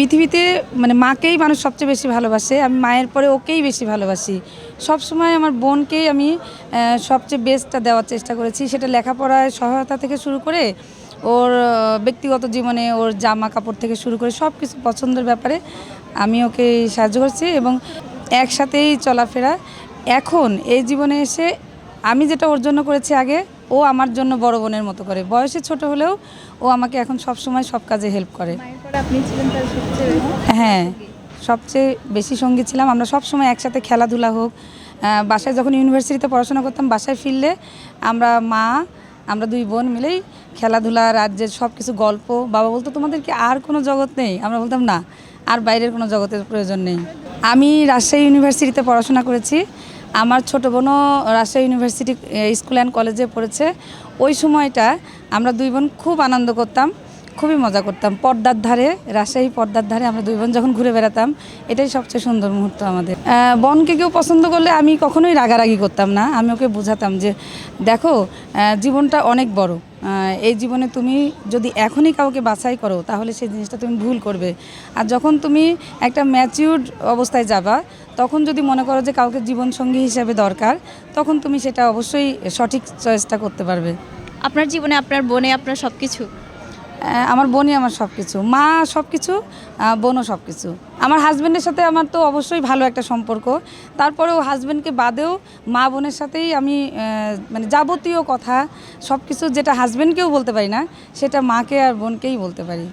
পৃথিবীতে মানে মাকেই মানুষ সবচেয়ে বেশি ভালোবাসে, আমি মায়ের পরে ওকেই বেশি ভালোবাসি। সব সময় আমার বোনকেই আমি সবচেয়ে বেস্টটা দেওয়ার চেষ্টা করেছি। সেটা লেখাপড়ায় সহায়তা থেকে শুরু করে ওর ব্যক্তিগত জীবনে ওর জামা কাপড় থেকে শুরু করে সব কিছু পছন্দের ব্যাপারে আমি ওকে সাহায্য করছি এবং একসাথেই চলাফেরা। এখন এই জীবনে এসে আমি যেটা ওর জন্য করেছি আগে ও আমার জন্য বড় বোনের মতো করে। বয়সে ছোট হলেও ও আমাকে এখন সব সময় সব কাজে হেল্প করে। হ্যাঁ সবচেয়ে বেশি সঙ্গী ছিলাম। আমরা সব সময় একসাথে খেলাধুলা হোক বাসায় যখন ইউনিভার্সিটিতে পড়াশোনা করতাম বাসায় ফিরলে আমরা মা আমরা দুই বোন মিলেই খেলাধুলা রাজ্যের সব কিছু গল্প বাবা বলতো তোমাদের কি আর কোনো জগৎ নেই? আমরা বলতাম না আর বাইরের কোনো জগতের প্রয়োজন নেই। আমি রাজশাহী ইউনিভার্সিটিতে পড়াশোনা করেছি। আমার ছোট বোনও রাজশাহী ইউনিভার্সিটি স্কুল অ্যান্ড কলেজে পড়েছে। ওই সময়টা আমরা দুই বোন খুব আনন্দ করতাম, খুবই মজা করতাম। পর্দার ধারে, রাজশাহী পর্দার ধারে আমরা দুই বোন যখন ঘুরে বেড়াতাম, এটাই সবচেয়ে সুন্দর মুহূর্ত আমাদের। বনকে কেউ পছন্দ করলে আমি কখনোই রাগারাগি করতাম না। আমি ওকে বোঝাতাম যে, দেখো জীবনটা অনেক বড়। এই জীবনে তুমি যদি এখনই কাউকে বাছাই করো, তাহলে সেই জিনিসটা তুমি ভুল করবে। আর যখন তুমি একটা ম্যাচিউর্ড অবস্থায় যাবা, তখন যদি মনে করো যে কাউকে জীবনসঙ্গী হিসাবে দরকার, তখন তুমি সেটা অবশ্যই সঠিক চয়েসটা করতে পারবে। আপনার জীবনে, আপনার বোনে, আপনার সব কিছু আমার বোনই আমার সব কিছু মা সব কিছু বোনও সব কিছু আমার হাজব্যান্ডের সাথে আমার তো অবশ্যই ভালো একটা সম্পর্ক। তারপরেও হাজব্যান্ডকে বাদেও মা বোনের সাথেই আমি মানে যাবতীয় কথা সব কিছু যেটা হাজব্যান্ডকেও বলতে পারি না, সেটা মাকে আর বোনকেই বলতে পারি।